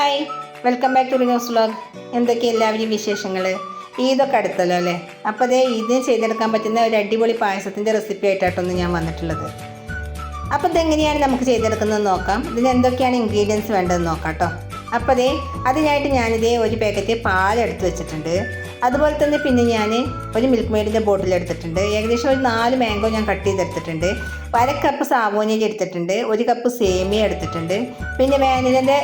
Hi welcome back to news vlog എന്തൊക്കെ എല്ലാവരും വിശേഷങ്ങൾ ഈദൊക്കെ അടുത്തല്ലോ അല്ലേ? അപ്പോൾ അതേ ഇതിന് ചെയ്തെടുക്കാൻ പറ്റുന്ന ഒരു അടിപൊളി പായസത്തിന്റെ റെസിപ്പി ആയിട്ടാണ് ഞാൻ വന്നിട്ടുള്ളത്. അപ്പോൾ ഇതെങ്ങനെയാണ് നമുക്ക് ചെയ്തെടുക്കുന്നത് നോക്കാം. ഇതിന് എന്തൊക്കെയാണ് ഇൻഗ്രീഡിയൻസ് വേണ്ടതെന്ന് നോക്കാം കേട്ടോ അപ്പോൾ അതേ അതിനായിട്ട് ഞാനിതേ ഒരു പാക്കറ്റ് പാലെടുത്ത് വെച്ചിട്ടുണ്ട്. അതുപോലെ തന്നെ പിന്നെ ഞാൻ ഒരു മിൽക്ക് മെയ്ഡിന്റെ ബോട്ടിൽ എടുത്തിട്ടുണ്ട്. ഏകദേശം ഒരു നാല് മാംഗോ ഞാൻ കട്ട് ചെയ്തെടുത്തിട്ടുണ്ട്. അര കപ്പ് സാബോനിയിൽ എടുത്തിട്ടുണ്ട്. ഒരു കപ്പ് സേമിയ എടുത്തിട്ടുണ്ട്. പിന്നെ വാനിലന്റെ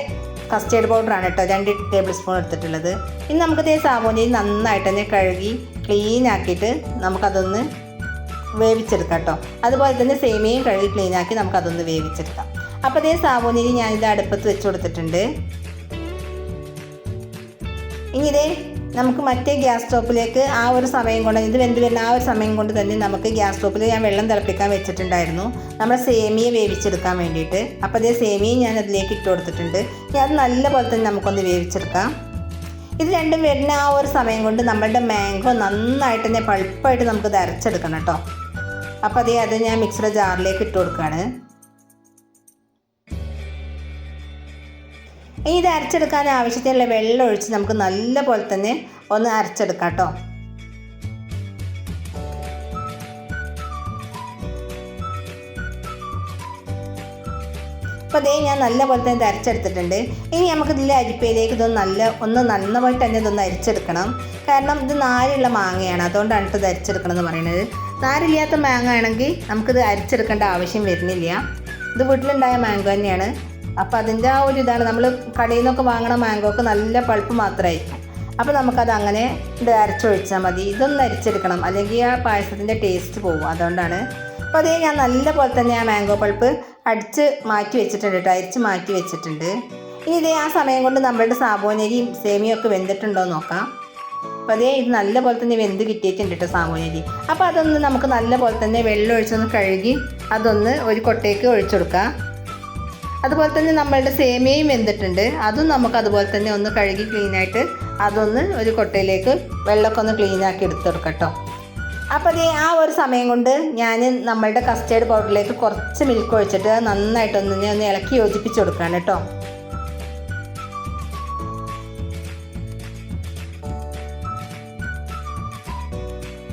കസ്റ്റേർഡ് പൗഡറാണ് കേട്ടോ. രണ്ട് ടേബിൾ സ്പൂൺ എടുത്തിട്ടുള്ളത്. ഇനി നമുക്ക് നമുക്കിതേ സാബോനരി നന്നായിട്ട് തന്നെ കഴുകി ക്ലീൻ ആക്കിയിട്ട് നമുക്കതൊന്ന് വേവിച്ചെടുക്കാം കേട്ടോ. അതുപോലെ തന്നെ സേമിയയും കഴുകി ക്ലീൻ ആക്കി നമുക്കതൊന്ന് വേവിച്ചെടുക്കാം. അപ്പോൾ അതേ സാബോനരി ഞാനിത് അടുപ്പത്ത് വെച്ച് കൊടുത്തിട്ടുണ്ട്. ഇനി ഇതേ നമുക്ക് മറ്റേ ഗ്യാസ് സ്റ്റോപ്പിലേക്ക് ആ ഒരു സമയം കൊണ്ട് ഇത് വെന്ത് വരുന്ന ആ ഒരു സമയം കൊണ്ട് തന്നെ നമുക്ക് ഗ്യാസ് സ്റ്റോപ്പിൽ ഞാൻ വെള്ളം തിളപ്പിക്കാൻ വെച്ചിട്ടുണ്ടായിരുന്നു. നമ്മുടെ സേമിയ വേവിച്ചെടുക്കാൻ വേണ്ടിയിട്ട്. അപ്പോൾ അതേ സേമിയയും ഞാൻ അതിലേക്ക് ഇട്ട് കൊടുത്തിട്ടുണ്ട്. ഇനി അത് നല്ലപോലെ തന്നെ നമുക്കൊന്ന് വേവിച്ചെടുക്കാം. ഇത് രണ്ടും വരുന്ന ആ ഒരു സമയം കൊണ്ട് നമ്മളുടെ മാംഗോ നന്നായിട്ട് തന്നെ പഴുപ്പായിട്ട് നമുക്ക് അരച്ചെടുക്കണം കേട്ടോ. അപ്പോൾ അതേ അത് ഞാൻ മിക്സിയുടെ ജാറിലേക്ക് ഇട്ട് കൊടുക്കുകയാണ്. ഇനി ഇത് അരച്ചെടുക്കാൻ ആവശ്യത്തിനുള്ള വെള്ളം ഒഴിച്ച് നമുക്ക് നല്ല പോലെ തന്നെ ഒന്ന് അരച്ചെടുക്കാം കേട്ടോ. അപ്പോൾ അതേ ഞാൻ നല്ല പോലെ തന്നെ അരച്ചെടുത്തിട്ടുണ്ട്. ഇനി നമുക്ക് ഇതിലെ അരിപ്പയിലേക്ക് ഇതൊന്ന് നല്ല ഒന്ന് നന്നമായിട്ട് തന്നെ ഇതൊന്ന് അരിച്ചെടുക്കണം. കാരണം ഇത് നാരുള്ള മാങ്ങയാണ്. അതുകൊണ്ടാണ് ഇത് അരിച്ചെടുക്കണം എന്ന് പറയുന്നത്. നാരില്ലാത്ത മാങ്ങ ആണെങ്കിൽ നമുക്കിത് അരിച്ചെടുക്കേണ്ട ആവശ്യം വരുന്നില്ല. ഇത് വീട്ടിലുണ്ടായ മാങ്ങ തന്നെയാണ്. അപ്പോൾ അതിന്റെ ആ ഒരു ഇതാണ്. നമ്മൾ കടയിൽ നിന്നൊക്കെ വാങ്ങണ മാംഗോക്ക് നല്ല പൾപ്പ് മാത്രമായിരിക്കും. അപ്പോൾ നമുക്കത് അങ്ങനെ അരച്ചൊഴിച്ചാൽ മതി. ഇതൊന്ന് അരിച്ചെടുക്കണം. അല്ലെങ്കിൽ ആ പായസത്തിന്റെ ടേസ്റ്റ് പോകും അതുകൊണ്ടാണ്. അപ്പോൾ അതേ ഞാൻ നല്ല പോലെ തന്നെ ആ മാംഗോ പൾപ്പ് അടിച്ച് മാറ്റി വെച്ചിട്ടുണ്ട് കേട്ടോ അരിച്ച് മാറ്റി വെച്ചിട്ടുണ്ട്. ഇനി ഇതേ ആ സമയം കൊണ്ട് നമ്മളുടെ സാബോനരിയും സേമിയും ഒക്കെ വെന്തിട്ടുണ്ടോ നോക്കാം. അപ്പോൾ അതേ ഇത് നല്ല പോലെ തന്നെ വെന്ത് കിട്ടിയിട്ടുണ്ട് കേട്ടോ സാബോനരി അപ്പോൾ അതൊന്ന് നമുക്ക് നല്ല പോലെ തന്നെ വെള്ളം ഒഴിച്ചൊന്ന് കഴുകി അതൊന്ന് ഒരു കൊട്ടയ്ക്ക് ഒഴിച്ചെടുക്കാം അതുപോലെ തന്നെ നമ്മളുടെ സേമിയയും വെന്തിട്ടുണ്ട്. അതും നമുക്ക് അതുപോലെ തന്നെ ഒന്ന് കഴുകി ക്ലീനായിട്ട് അതൊന്ന് ഒരു കൊട്ടയിലേക്ക് വെള്ളമൊക്കെ ഒന്ന് ക്ലീനാക്കി എടുത്തെടുക്കട്ടോ കേട്ടോ. അപ്പോൾ അതേ ആ ഒരു സമയം കൊണ്ട് ഞാൻ നമ്മളുടെ കസ്റ്റേർഡ് പൗഡറിലേക്ക് കുറച്ച് മിൽക്ക് ഒഴിച്ചിട്ട് നന്നായിട്ടൊന്ന് ഒന്ന് ഇളക്കി യോജിപ്പിച്ച് കൊടുക്കുകയാണ് കേട്ടോ.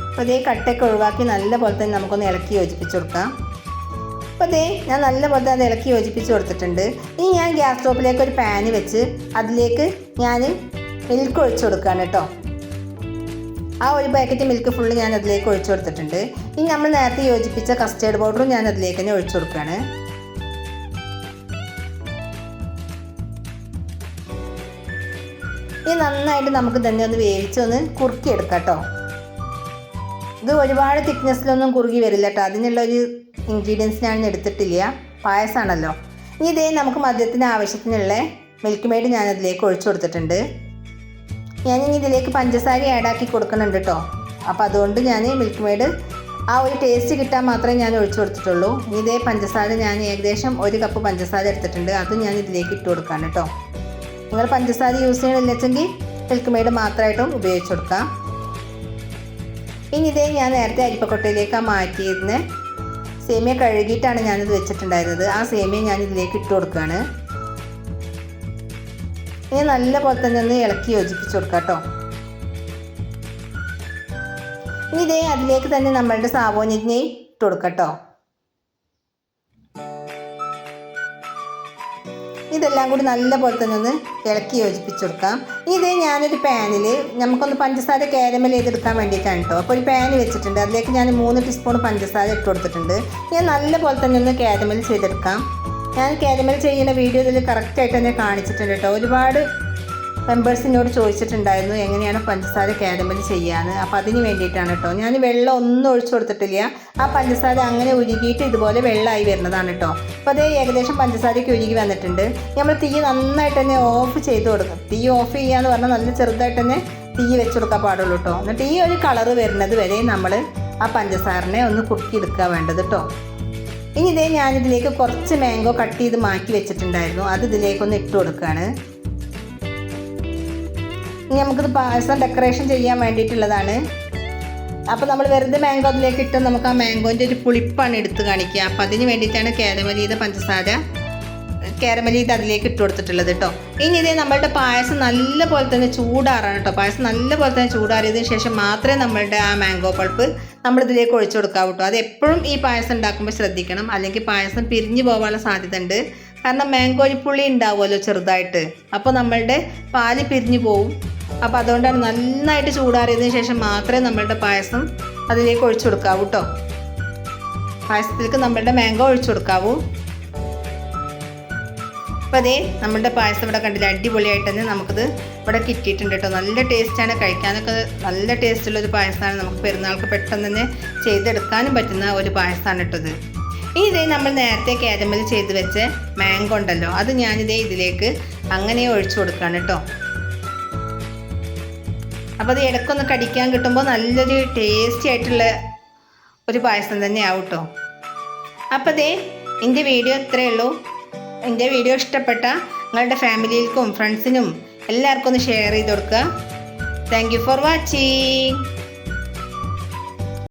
അപ്പോൾ അതേ കട്ടയൊക്കെ ഒഴിവാക്കി നല്ലപോലെ തന്നെ നമുക്കൊന്ന് ഇളക്കി യോജിപ്പിച്ച് കൊടുക്കാം. അപ്പോൾ ദേ ഞാൻ നല്ല പോലെ അത് ഇളക്കി യോജിപ്പിച്ച് കൊടുത്തിട്ടുണ്ട്. ഇനി ഞാൻ ഗ്യാസ് സ്റ്റോപ്പിലേക്ക് ഒരു പാന് വെച്ച് അതിലേക്ക് ഞാൻ മിൽക്ക് ഒഴിച്ചു കൊടുക്കുകയാണ് കേട്ടോ. ആ ഒരു പാക്കറ്റ് മിൽക്ക് ഫുള്ള് ഞാൻ അതിലേക്ക് ഒഴിച്ചു കൊടുത്തിട്ടുണ്ട്. ഇനി നമ്മൾ നേരത്തെ യോജിപ്പിച്ച കസ്റ്റേർഡ് പൗഡറും ഞാൻ അതിലേക്ക് തന്നെ ഒഴിച്ചു കൊടുക്കുകയാണ് ഇനി നന്നായിട്ട് നമുക്ക് തന്നെ ഒന്ന് വേവിച്ച് ഒന്ന് കുറുക്കിയെടുക്കാം കേട്ടോ. ഇത് ഒരുപാട് തിക്നെസ്സിലൊന്നും കുറുകി വരില്ല കേട്ടോ. അതിനുള്ള ഒരു ഇൻഗ്രീഡിയൻസ് ഞാൻ എടുത്തിട്ടില്ല. പായസമാണല്ലോ ഇനി ഇതേ നമുക്ക് മദ്യത്തിന് ആവശ്യത്തിനുള്ള മിൽക്ക് മെയ്ഡ് ഞാൻ അതിലേക്ക് ഒഴിച്ചു കൊടുത്തിട്ടുണ്ട്. ഞാൻ ഇനി ഇതിലേക്ക് പഞ്ചസാര ആഡാക്കി കൊടുക്കുന്നുണ്ട് കേട്ടോ അപ്പോൾ അതുകൊണ്ട് ഞാൻ മിൽക്ക് മെയ്ഡ് ആ ഒരു ടേസ്റ്റ് കിട്ടാൻ മാത്രമേ ഞാൻ ഒഴിച്ചു കൊടുത്തിട്ടുള്ളൂ. ഇനി ഇതേ പഞ്ചസാര ഞാൻ ഏകദേശം ഒരു കപ്പ് പഞ്ചസാര എടുത്തിട്ടുണ്ട്. അതും ഞാൻ ഇതിലേക്ക് ഇട്ട് കൊടുക്കാൻ കേട്ടോ നിങ്ങൾ പഞ്ചസാര യൂസ് ചെയ്യണില്ലെങ്കിൽ മിൽക്ക് മെയ്ഡ് മാത്രമായിട്ടും ഉപയോഗിച്ച് കൊടുക്കാം. ഇനി ഇതേ ഞാൻ നേരത്തെ അരിപ്പക്കൊട്ടയിലേക്ക് മാറ്റിയിരുന്ന് സേമിയ കഴുകിയിട്ടാണ് ഞാനിത് വെച്ചിട്ടുണ്ടായിരുന്നത്. ആ സേമിയ ഞാൻ ഇതിലേക്ക് ഇട്ട് കൊടുക്കുകയാണ്. ഇനി നല്ല പോലെ തന്നെ ഒന്ന് ഇളക്കി യോജിപ്പിച്ച് കൊടുക്കാം കേട്ടോ. ഇനി ഇതേ അതിലേക്ക് തന്നെ നമ്മളുടെ സാബോനിനെയും ഇട്ട് കൊടുക്കാം കേട്ടോ. ഇതെല്ലാം കൂടി നല്ലപോലെ തന്നെ ഒന്ന് ഇളക്കി യോജിപ്പിച്ച് കൊടുക്കാം. ഇത് ഞാനൊരു പാനിൽ നമുക്കൊന്ന് പഞ്ചസാര കാരമൽ ചെയ്തെടുക്കാൻ വേണ്ടിയിട്ടാണ് കേട്ടോ അപ്പോൾ ഒരു പാൻ വെച്ചിട്ടുണ്ട്. അതിലേക്ക് ഞാൻ മൂന്ന് ടീസ്പൂൺ പഞ്ചസാര ഇട്ട് കൊടുത്തിട്ടുണ്ട്. ഞാൻ നല്ലപോലെ തന്നെ ഒന്ന് കാരമൽ ചെയ്തെടുക്കാം. ഞാൻ കാരമൽ ചെയ്യുന്ന വീഡിയോ ഇതിൽ കറക്റ്റായിട്ട് തന്നെ കാണിച്ചിട്ടുണ്ട് കേട്ടോ ഒരുപാട് മെമ്പേഴ്സിനോട് ചോദിച്ചിട്ടുണ്ടായിരുന്നു എങ്ങനെയാണ് പഞ്ചസാര കാരമൽ ചെയ്യാന്ന്. അപ്പോൾ അതിന് വേണ്ടിയിട്ടാണ് കേട്ടോ. ഞാൻ വെള്ളം ഒന്നും ഒഴിച്ചു കൊടുത്തിട്ടില്ല. ആ പഞ്ചസാര അങ്ങനെ ഉരുകിയിട്ട് ഇതുപോലെ വെള്ളമായി വരുന്നതാണ് കേട്ടോ. അപ്പോൾ അതേ ഏകദേശം പഞ്ചസാരയ്ക്ക് ഉരുകി വന്നിട്ടുണ്ട്. നമ്മൾ തീ നന്നായിട്ട് തന്നെ ഓഫ് ചെയ്ത് കൊടുക്കും തീ ഓഫ് ചെയ്യാന്ന് പറഞ്ഞാൽ നല്ല ചെറുതായിട്ട് തന്നെ തീ വെച്ച് കൊടുക്കാൻ പാടുള്ളൂ കേട്ടോ. എന്നിട്ട് ഈ ഒരു കളറ് വരുന്നത് വരെ നമ്മൾ ആ പഞ്ചസാരനെ ഒന്ന് കുറുക്കിയെടുക്കുക വേണ്ടത് കേട്ടോ. ഇനി ഇതേ ഞാനിതിലേക്ക് കുറച്ച് മാംഗോ കട്ട് ചെയ്ത് മാറ്റി വെച്ചിട്ടുണ്ടായിരുന്നു. അത് ഇതിലേക്കൊന്ന് ഇട്ട് കൊടുക്കുകയാണ് ഇനി നമുക്കിത് പായസം ഡെക്കറേഷൻ ചെയ്യാൻ വേണ്ടിയിട്ടുള്ളതാണ്. അപ്പോൾ നമ്മൾ വെറുതെ മാംഗോ അതിലേക്ക് ഇട്ട് നമുക്ക് ആ മാംഗോന്റെ ഒരു പുളിപ്പാണ് എടുത്ത് കാണിക്കുക. അപ്പോൾ അതിന് വേണ്ടിയിട്ടാണ് കാരമൽ പഞ്ചസാര കാരമലി അതിലേക്ക് ഇട്ട് കൊടുത്തിട്ടുള്ളത് കേട്ടോ ഇനി ഇതേ നമ്മളുടെ പായസം നല്ല പോലെ തന്നെ ചൂടാറാണ് കേട്ടോ പായസം നല്ല പോലെ തന്നെ ചൂടാറിയതിന് ശേഷം മാത്രമേ നമ്മളുടെ ആ മാംഗോ പൾപ്പ് നമ്മൾ ഇതിലേക്ക് ഒഴിച്ചു കൊടുക്കാവൂ കേട്ടോ അത് എപ്പോഴും ഈ പായസം ഉണ്ടാക്കുമ്പോൾ ശ്രദ്ധിക്കണം. അല്ലെങ്കിൽ പായസം പിരിഞ്ഞു പോകാനുള്ള സാധ്യത ഉണ്ട്. കാരണം പുളി ഉണ്ടാവുമല്ലോ ചെറുതായിട്ട്. അപ്പോൾ നമ്മളുടെ പാൽ പിരിഞ്ഞു പോവും. അപ്പോൾ അതുകൊണ്ടാണ് നന്നായിട്ട് ചൂടാറിയതിന് ശേഷം മാത്രമേ നമ്മളുടെ പായസം അതിലേക്ക് ഒഴിച്ചു കൊടുക്കാവൂ കേട്ടോ പായസത്തിലേക്ക് നമ്മളുടെ മാംഗോ ഒഴിച്ചു കൊടുക്കാവൂ. അപ്പോൾ അതേ നമ്മളുടെ പായസം ഇവിടെ കണ്ടില്ല അടിപൊളിയായിട്ട് തന്നെ നമുക്കിത് ഇവിടെ കിട്ടിയിട്ടുണ്ട് കേട്ടോ നല്ല ടേസ്റ്റാണ് കഴിക്കാനൊക്കെ നല്ല ടേസ്റ്റുള്ളൊരു പായസമാണ്. നമുക്ക് പെരുന്നാൾക്ക് പെട്ടെന്ന് തന്നെ ചെയ്തെടുക്കാനും പറ്റുന്ന ഒരു പായസമാണ് കേട്ടത് ഇനി ഇതേ നമ്മൾ നേരത്തെ കാരമൽ ചെയ്ത് വെച്ച മാംഗോ ഉണ്ടല്ലോ അത് ഞാനിതേ ഇതിലേക്ക് അങ്ങനെ ഒഴിച്ചു കൊടുക്കുകയാണ് കേട്ടോ അപ്പോൾ അത് ഇടയ്ക്കൊന്ന് കടിക്കാൻ കിട്ടുമ്പോൾ നല്ലൊരു ടേസ്റ്റി ആയിട്ടുള്ള ഒരു പായസം തന്നെയാവും കേട്ടോ അപ്പോൾ ദേ എന്റെ വീഡിയോ ഇത്രയേ ഉള്ളൂ. എന്റെ വീഡിയോ ഇഷ്ടപ്പെട്ട നിങ്ങളുടെ ഫാമിലിയിൽക്കും ഫ്രണ്ട്സിനും എല്ലാവർക്കും ഒന്ന് ഷെയർ ചെയ്ത് കൊടുക്കുക. Thank you for watching